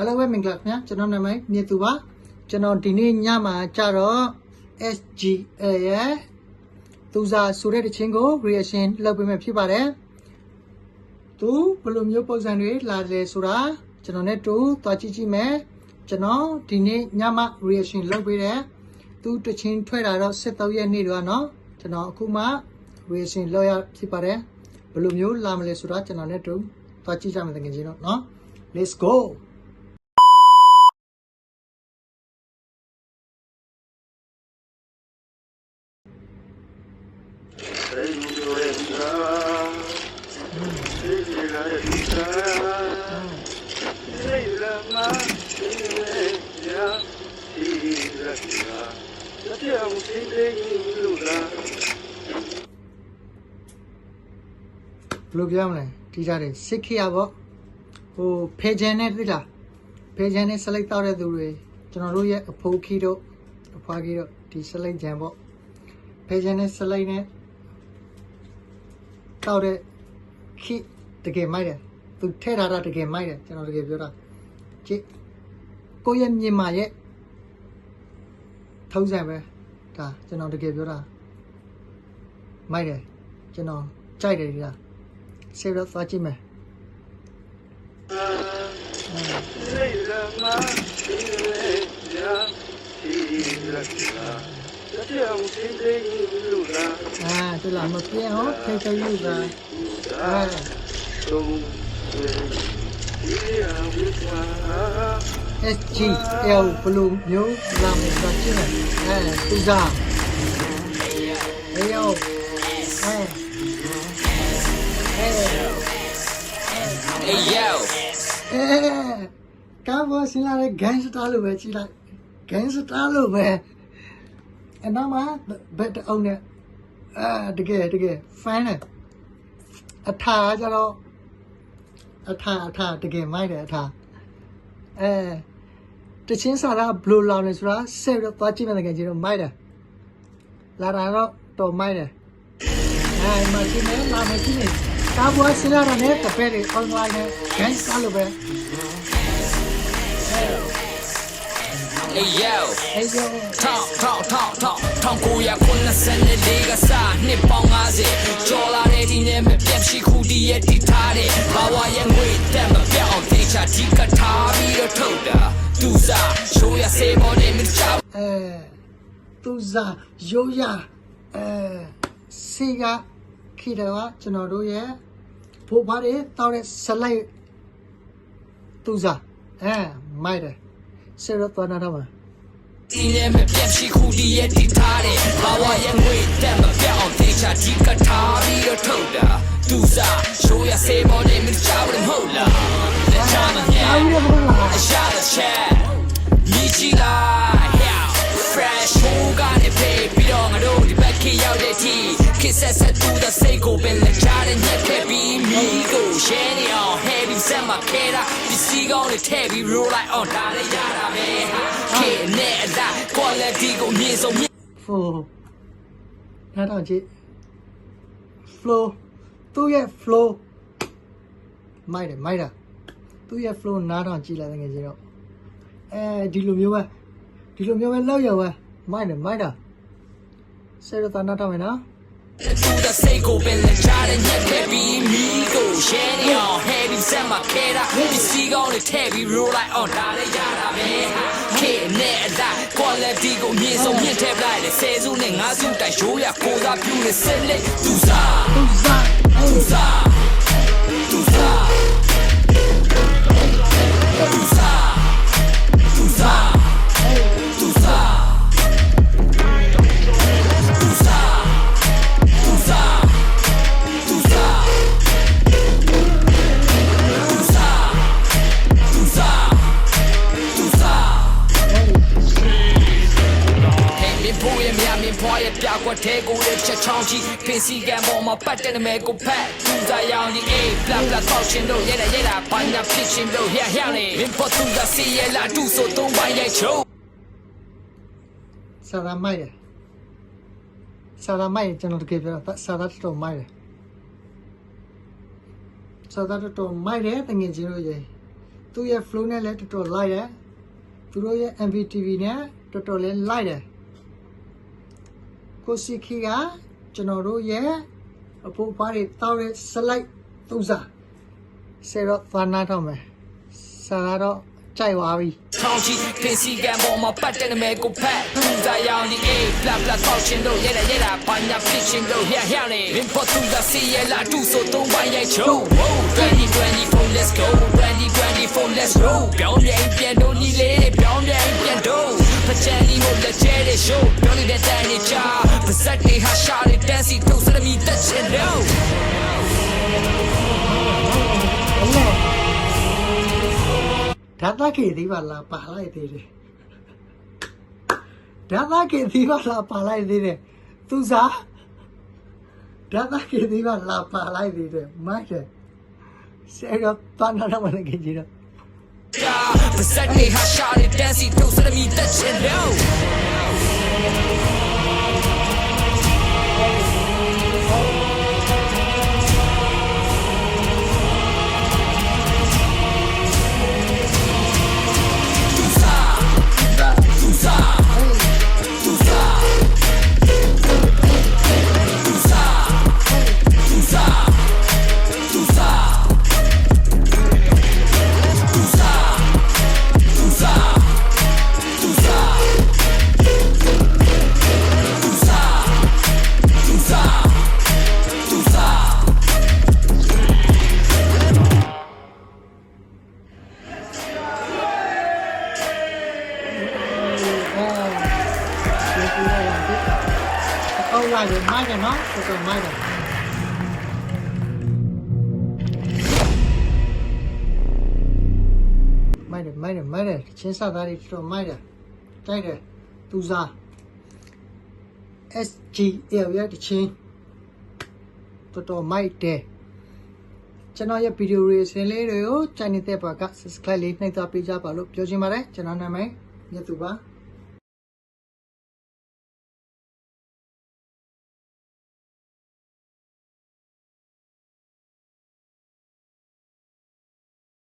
အားလုံးပဲမင်္ဂလာခင်ဗျာကျွန်တော်နာမည်မြေသူပါကျွန်တော်ဒီနေ့ညမှာကြတော့ SGA ရဲ့သူစားဆိုတဲ့တခြင်းကို reaction လုပ်ပေးမယ်ဖြစ်ပါတယ်သူဘယ်လိုမျိုးပုံစံတွေလာတယ်ဆိုတာကျွန်တော်နဲ့တူသွားကြည့်ကြည့်မယ်ကျွန်တော်ဒီနေ့ညမှာ reaction လုပ်ပေးတယ်သူတခြင်းထွက်လာတော့73ရက်နေ့တော့เนาะကျွန်တော်အခုမှ reaction လုပ်ရဖြစ်ပါတယ်ဘယ်လိုမျိုးလာမလဲဆိုတာကျွန်တော်နဲ့တူသွားကြည့်ကြမယ်တကယ်ကြီးတော့เนาะ let's go လိုပြောမလဲဒီကြတယ်စစ်ခေရပေါ့ဟိုဖေဂျန်နဲ့သိလားဖေဂျန်နဲ့ဆလိတ်တောက်တဲ့သူတွေကျွန်တော်တို့ရဲ့အဖိုးခီတို့အဖွားခီတို့ဒီဆလိတ်ဂျန်ပေါ့ဖေဂျန်နဲ့ဆလိတ်နဲ့ တောက်တဲ့ခီတကယ်မိုက်တယ်သူထဲထားတာတကယ်မိုက်တယ်ကျွန်တော်တကယ်ပြောတာကြည့်ကိုယ့်ရဲ့မြင်မာရဲ့ထုံးစံပဲဒါကျွန်တော်တကယ်ပြောတာမိုက်တယ်ကျွန်တော်ကြိုက်တယ်ဒီလားဆေးတော့သွားကြည့်မယ်အာတူလာမပြေဟောဖေးချယူပါအာ 啊，就那么偏哦，偏到右边。啊。S G L Blue New Lam Station。哎，对的。哎呦，哎。哎呦。哎，刚我新来的 Gangster 路呗，新来 Gangster 路呗。 အနောက်မှာဘက်တအောင်နဲ့အာတကယ်တကယ်ဖန်နဲ့အထာကျတော့အထာအထာတကယ်မိုက်တယ်အထာအဲတချင်းစာကဘလူးလောင်နေဆိုတာဆက်တော့သွားကြည့်မယ်တကယ်ကြီးတော့မိုက်တယ်လာတာတော့တော်မိုက်တယ်အဲမကြည့်နဲ့လာမယ်ကြည့်နေကာဘောစင်လာတဲ့တပည့်တွေ online နဲ့ဂန်စတာလို့ပဲ hey yo, အေးယော talk talk talk talk, talk ကိုရခုနစနေလေးကစားနှစ်ပေါင်း50ကျော်လာတဲ့ဒီနေ့မပြတ်ရှိခုဒီရဲ့တိထားတဲ့ဘာဝရဲ့ငွေတက်မပြောင်းအောင်တေချာဒီကထားပြီးတော့ထုတ်တာသူစားရှိုးရစေပေါ်နေမချောက်အဲသူစားရိုးရအဲစီကခိတယ်ကကျွန်တော်တို့ရဲ့ဖိုးဖားတွေတောက်တဲ့ဆလိုက်သူစားအဲမိုက်တယ် ဆရာသွားနာတော့ပါဒီလည်းမပြတ်ရှိခုဒီရဲ့ဒီထားတယ်ဘာဝရဲ့ငွေတက်မပြတ်အောင်တေချာဒီကထားပြီးတော့ထုတ်တာသူစား show ya say more than me shout them hold up the time of now i shot a chat မြည်ကြည့်လိုက် fresh who got it baby တော့ငါတို့ဒီ back ရောက်တဲ့ tea ဆက်ဆက်သူတဲ့စိတ်ကိုပင်လက်ချတဲ့ညက်ခဲ့ပြီးမိကိုရှဲနေအောင် heavy ဆက်မှာခဲတာဒီစီကောင်းတွေထည့်ပြီး roll like on ဒါလည်းရတာပဲခေနဲ့အလား quality ကိုမြင်ဆုံးမြင်ဖိုးနားတော့ကြည့် flow သူ့ရဲ့ flow မိုက်တယ်မိုက်တာသူ့ရဲ့ flow နားတော့ကြည့်လိုက်ငယ်ချင်းတော့အဲဒီလိုမျိုးပဲဒီလိုမျိုးပဲလောက်ရပဲမိုက်တယ်မိုက်တာဆရတော့နားတော့မယ်နော် သူတဲ့စိတ်ကိုပင်လက်ချတဲ့ညက်ခဲ့ပြီးမိကိုရှဲနေအောင် heavy ဆက်မှာခဲတာဒီစီကောင်းတွေထည့်ပြီး roll like on ဒါလည်းရတာပဲခေနဲ့အလား quality ကိုမြင်ဆုံးမြင့်ထည့်ပလိုက်လေဆယ်စုနဲ့ငါးစုတိုက်ရိုးရကိုစားပြုနေစစ်လက်သူစားသူစားသူစား ရဲ့ချက်ချောင်းကြီးပင်စီကံပေါ်မှာပတ်တဲ့နမဲကိုဖတ်သူစားရောင်ကြီးအေးဘလာဘလာကောက်ချင်းတို့ရဲရဲရဲဘာညာဖြစ်ချင်းတို့ဟဲ့ဟဲ့နေမင်းဖို့သူစားစီရဲ့လာတူဆိုသုံးပိုင်းရဲ့ချုံဆရာမိုက်တယ်ဆရာမိုက်တယ်ကျွန်တော်တကယ်ပြောတာဆရာတော်မိုက်တယ်ဆရာတော်မိုက်တယ်တကယ်ချင်းလို့ရေသူ့ရဲ့ flow နဲ့လည်းတော်တော်လိုက်တယ်သူတို့ရဲ့ MVTV နဲ့တော်တော်လေးလိုက်တယ်ကိုစီခီက ကျွန်တော်တို့ရဲ့အဖို့ပါးတွေတောက်တဲ့ slide သုံးစားဆယ်တော့ဖာနာတော့မယ်ဆာကတော့ကြိုက်သွားပြီထောင်းချီပင်စီကံပေါ်မှာပတ်တဲ့နမဲကိုဖတ်သူစားရောင်ဒီအေးဘလဘလကောက်ရှင်တို့ရဲရဲရဲဘာညာဖြစ်ရှင်တို့ဟဲဟဲနေဘင်ပေါ်သူကစီရဲလာတူဆိုသုံးပိုင်းရိုက်ချုံ 2024 let's go 2024 let's go ပြောင်းပြန်ပြန်တို့ညီလေးတွေပြောင်းပြန်ပြန်တို့ပချန်ဒီမို့လက်ကျဲတဲ့ show ပြောနေတဲ့တိုင်နေချာပါဇက်တွေဟာရှာတဲ့ dance တို့စရမီတက်ချင်တော့ဒါသကေသေးပါလားပါလိုက်သေးတယ်ဒါသကေသေးပါလားပါလိုက်သေးတယ်သူစားဒါသကေသေးပါလားပါလိုက်သေးတယ်မိုက်တယ်ဆယ်တော့ပါနာတော့မလည်းကြည့်တော့ပါဇက်တွေဟာရှာတဲ့ dance တို့စရမီတက်ချင်တော့အော်လာရမိုက်တယ်နော်တော်တော်မိုက်တယ်မိုက်တယ်မိုက်တယ်မိုက်တယ်ချင်းစားသားတွေ တော်တော်မိုက်တယ်တိုက်တယ်သူစား SGL ရဲ့တချင်းတော်တော်မိုက်တယ်ကျွန်တော်ရဲ့ဗီဒီယိုတွေစင်လေးတွေကို channel တဲ့ဘက်က subscribe လေးနှိပ်သွားပေးကြပါလို့ပြောချင်ပါတယ်ကျွ